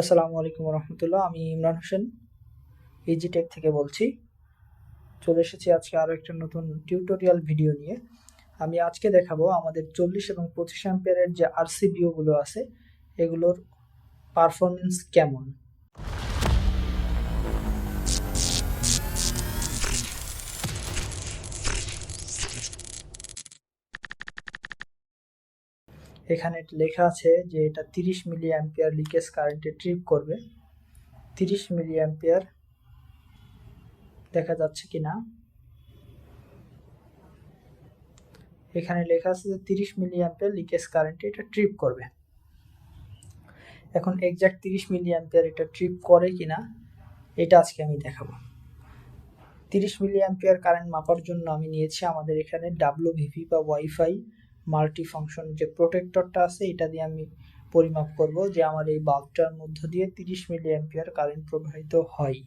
আসসালামু আলাইকুম রহমতুল্লাহ, আমি ইমরান হোসেন ইজি টেক থেকে বলছি। চলে এসেছি আজকে আরও একটা নতুন টিউটোরিয়াল ভিডিও নিয়ে। আমি আজকে দেখাবো আমাদের চল্লিশ এবং পঁচিশ অ্যাম্পিয়ারের যে আরসিবিওগুলো আছে, এগুলোর পারফরমেন্স কেমন? এখানে লেখা আছে যে এটা তিরিশ মিলি অ্যাম্পিয়ার লিকেজ কারেন্টে ট্রিপ করবে। তিরিশ মিলি অ্যাম্পিয়ার দেখা যাচ্ছে কি না এখানে লেখা আছে যে তিরিশ মিলি অ্যাম্পিয়ার লিকেজ কারেন্টে এটা ট্রিপ করবে। এখন এক্সাক্ট তিরিশ মিলি অ্যাম্পিয়ার এটা ট্রিপ করে কিনা, এটা আজকে আমি দেখাবো। তিরিশ মিলি অ্যাম্পিয়ার কারেন্ট মাপার জন্য আমি নিয়েছি আমাদের এখানে ডাব্লিউভিভি বা ওয়াইফাই মাল্টি ফাংশন যে প্রোটেক্টরটা আছে, এটা দিয়ে আমি পরিমাপ করব যে আমার এই বাল্বটার মধ্য দিয়ে তিরিশ মিলি অ্যাম্পিয়ার কারেন্ট প্রবাহিত হয়।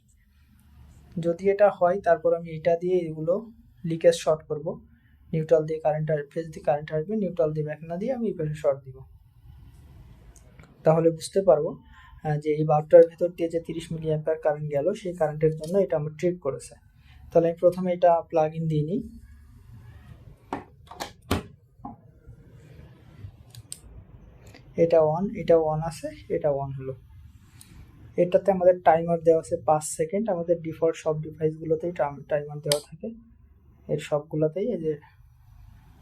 যদি এটা হয়, তারপর আমি এটা দিয়ে এগুলো লিকেজ শর্ট করব। নিউট্রাল দিয়ে কারেন্ট ফেজ দিয়ে কারেন্ট আসবে নিউট্রাল দিয়ে ব্যাক না দিয়ে আমি এই পাশে শর্ট দিব। তাহলে বুঝতে পারব যে এই বাল্বটার ভেতর দিয়ে যে তিরিশ মিলি অ্যাম্পিয়ার কারেন্ট গেল, সেই কারেন্টের জন্য এটা আমার ট্রিপ করেছে। তাহলে আমি প্রথমে এটা প্লাগ ইন দিয়ে নিই। এটা অন এটা অন আছে, এটা অন হলো। এটাতে আমাদের টাইমার দেওয়া আছে পাঁচ সেকেন্ড আমাদের ডিফল্ট সব ডিভাইসগুলোতেই টাইমার দেওয়া থাকে। এর সবগুলোতেই এই যে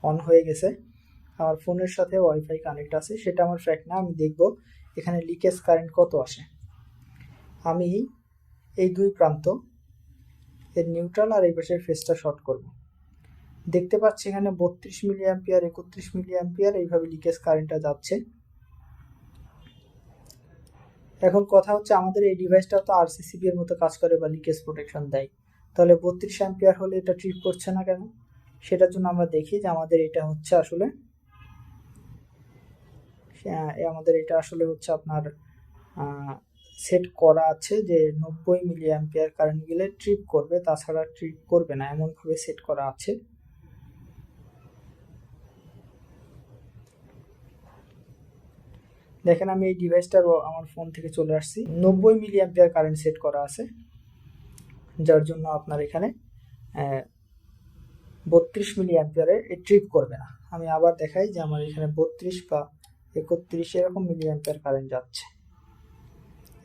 অন হয়ে গেছে। আমার ফোনের সাথে ওয়াইফাই কানেক্ট আছে, সেটা আমার ফ্যাক্ট না, আমি দেখব। এখানে লিকেজ কারেন্ট কত আসে? আমি এই দুই প্রান্ত, এর নিউট্রাল আর এই পাশের ফেসটা শর্ট করব। দেখতে পাচ্ছি এখানে বত্রিশ মিলি অ্যাম্পিয়ার একত্রিশ মিলি অ্যাম্পিয়ার এইভাবে লিকেজ কারেন্টটা যাচ্ছে। এখন কথা হচ্ছে আমাদের এই ডিভাইসটা তো আরসিসিবি এর মতো কাজ করে বা লিকেজ প্রোটেকশন দেয়। তাহলে বত্রিশ অ্যাম্পিয়ার হলে এটা ট্রিপ করছে না কেন? সেটার জন্য আমরা দেখি যে আমাদের এটা হচ্ছে আসলে আমাদের এটা আসলে হচ্ছে আপনার সেট করা আছে যে নব্বই মিলি অ্যাম্পিয়ার কারেন্ট গেলে ট্রিপ করবে, তাছাড়া ট্রিপ করবে না, এমনভাবে সেট করা আছে। দেখেন আমি এই ডিভাইসটার আমার ফোন থেকে চলে আসছি। নব্বই মিলি অ্যাম্পিয়ার কারেন্ট সেট করা আছে, যার জন্য আপনার এখানে বত্রিশ মিলি অ্যাম্পিয়ারে ট্রিপ করবে না। আমি আবার দেখাই যে আমার এখানে বত্রিশ বা একত্রিশ এরকম মিলি অ্যাম্পিয়ার কারেন্ট যাচ্ছে।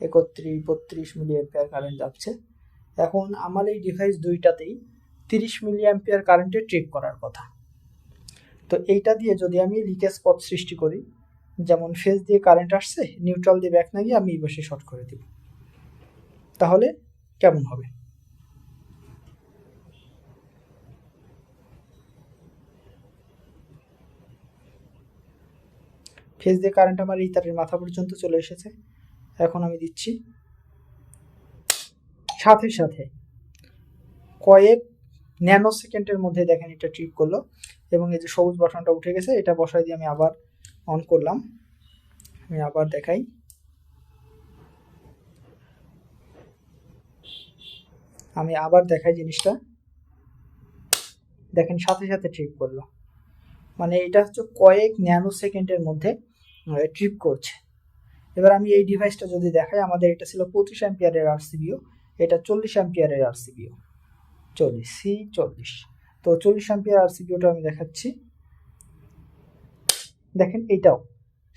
একত্রিশ, বত্রিশ মিলি অ্যাম্পিয়ার কারেন্ট যাচ্ছে। এখন আমার এই ডিভাইস দুইটাতেই তিরিশ মিলি অ্যাম্পিয়ার কারেন্টে ট্রিপ করার কথা। তো এইটা দিয়ে যদি আমি লিকেজ পথ সৃষ্টি করি যেমন ফেজ দিয়ে কারেন্ট আসছে নিউট্রাল দিয়ে ব্যাক না গিয়ে আমি এই পাশে শর্ট করে দিব। তাহলে কেমন হবে? ফেজ দিয়ে কারেন্ট আমার এই তারের মাথা পর্যন্ত চলে এসেছে। এখন আমি দিচ্ছি সাথে সাথে কয়েক ন্যানো সেকেন্ডের মধ্যে দেখেন এটা ট্রিপ করল এবং এই যে সবুজ বাটনটা উঠে গেছে, এটা বসাই দিয়ে আমি আবার অন করলাম। আমি আবার দেখাই। আমি আবার দেখাই জিনিসটা। দেখেন, সাথে সাথে ট্রিপ করল। মানে এটা হচ্ছে কয়েক ন্যানো সেকেন্ডের মধ্যে ট্রিপ করছে। এবার আমি এই ডিভাইসটা যদি দেখাই, আমাদের এটা ছিল পঁচিশ অ্যাম্পিয়ারের আরসিবিও এটা চল্লিশ অ্যাম্পিয়ারের আরসিবিও চল্লিশ, সি চল্লিশ। তো চল্লিশ অ্যাম্পিয়ার আরসিবিওটা আমি দেখাচ্ছি। দেখেন এটাও।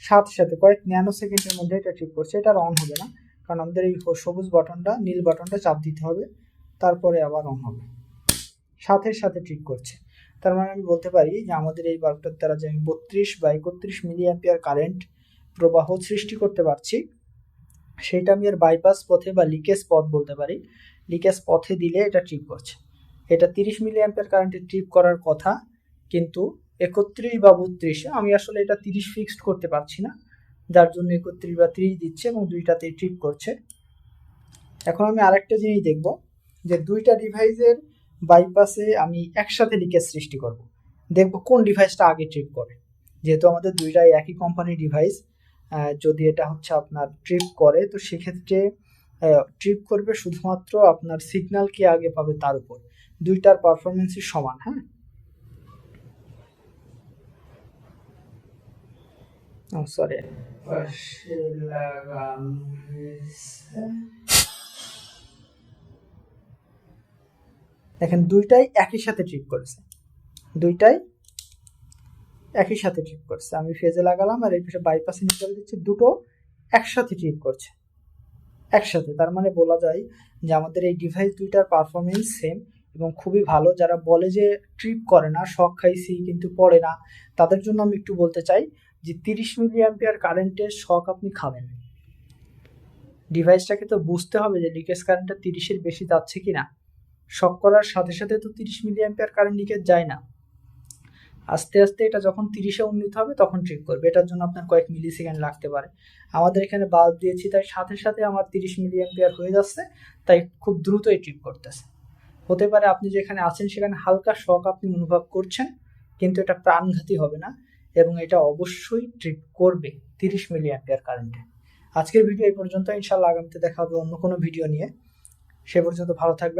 সাথে সাথে কয়েক ন্যানো সেকেন্ডের মধ্যে এটা ট্রিপ করছে, এটা আর অন হবে না। কারণ আমাদের এই সবুজ বাটনটা নীল বাটনটা চাপ দিতে হবে, তারপরে আবার অন হবে। সাথে সাথে ট্রিপ করছে। তার মানে আমি বলতে পারি যে আমাদের এই বাল্বটার দ্বারা যে আমি বত্রিশ বা একত্রিশ মিলি অ্যাম্পিয়ার কারেন্ট প্রবাহ সৃষ্টি করতে পারছি, সেটা আমি এর বাইপাস পথে বা লিকেজ পথ বলতে পারি। লিকেজ পথে দিলে এটা ট্রিপ করছে। এটা তিরিশ মিলি অ্যাম্পিয়ার কারেন্টে ট্রিপ করার কথা, কিন্তু একত্রিশ বা বত্রিশ, আমি আসলে এটা তিরিশ ফিক্সড করতে পারছি না। যার জন্য একত্রিশ বা তিরিশ দিচ্ছে এবং দুইটাতেই ট্রিপ করছে। এখন আমি আরেকটা জিনিস দেখব, যে দুইটা ডিভাইসের বাইপাসে আমি একসাথে লিকেজ সৃষ্টি করব। দেখব কোন ডিভাইসটা আগে ট্রিপ করে। যেহেতু আমাদের দুইটাই একই কোম্পানির ডিভাইস যদি এটা হচ্ছে আপনার ট্রিপ করে, তো সেক্ষেত্রে ট্রিপ করবে শুধুমাত্র আপনার সিগন্যাল কে আগে পাবে তার উপর। দুইটার পারফরমেন্সই সমান হ্যাঁ? লাগানো হয়েছে দেখেন, দুইটাই একই সাথে ট্রিপ করেছে। দুইটাই একই সাথে ট্রিপ করছে। আমি ফেজে লাগালাম আর এই পাশে বাইপাসে নিউট্রাল দিচ্ছি। দুটো একসাথে ট্রিপ করছে। একসাথে। তার মানে বলা যায় যে আমাদের এই ডিভাইস দুইটার পারফরমেন্স সেম এবং খুবই ভালো। যারা বলে যে ট্রিপ করে না, শখ খাইছি কিন্তু পড়ে না, তাদের জন্য আমি একটু বলতে চাই যে তিরিশ মিলি অ্যাম্পিয়ার কারেন্টের শখ আপনি খাবেন। ডিভাইসটাকে তো বুঝতে হবে যে লিকেজ কারেন্টটা তিরিশের বেশি যাচ্ছে কি না শক করার সাথে সাথে তো তিরিশ মিলি অ্যাম্পিয়ার কারেন্ট লিকেজ যায় না। আস্তে আস্তে এটা যখন তিরিশে উন্নীত হবে তখন ট্রিপ করবে। এটার জন্য আপনার কয়েক মিলি সেকেন্ড লাগতে পারে। আমাদের এখানে বাল্ব দিয়েছি, তাই সাথে সাথে আমার তিরিশ মিলি অ্যাম্পিয়ার হয়ে যাচ্ছে, তাই খুব দ্রুতই ট্রিপ করতেছে। হতে পারে আপনি যেখানে আছেন সেখানে হালকা শক আপনি অনুভব করছেন, কিন্তু এটা প্রাণঘাতী হবে না। এবং এটা অবশ্যই ট্রিপ করবে তিরিশ মিলি অ্যাম্পিয়ার কারেন্টে আজকের ভিডিও এই পর্যন্ত। ইনশাল্লাহ আগামীতে দেখা হবে অন্য কোনো ভিডিও নিয়ে। সে পর্যন্ত ভালো থাকবেন।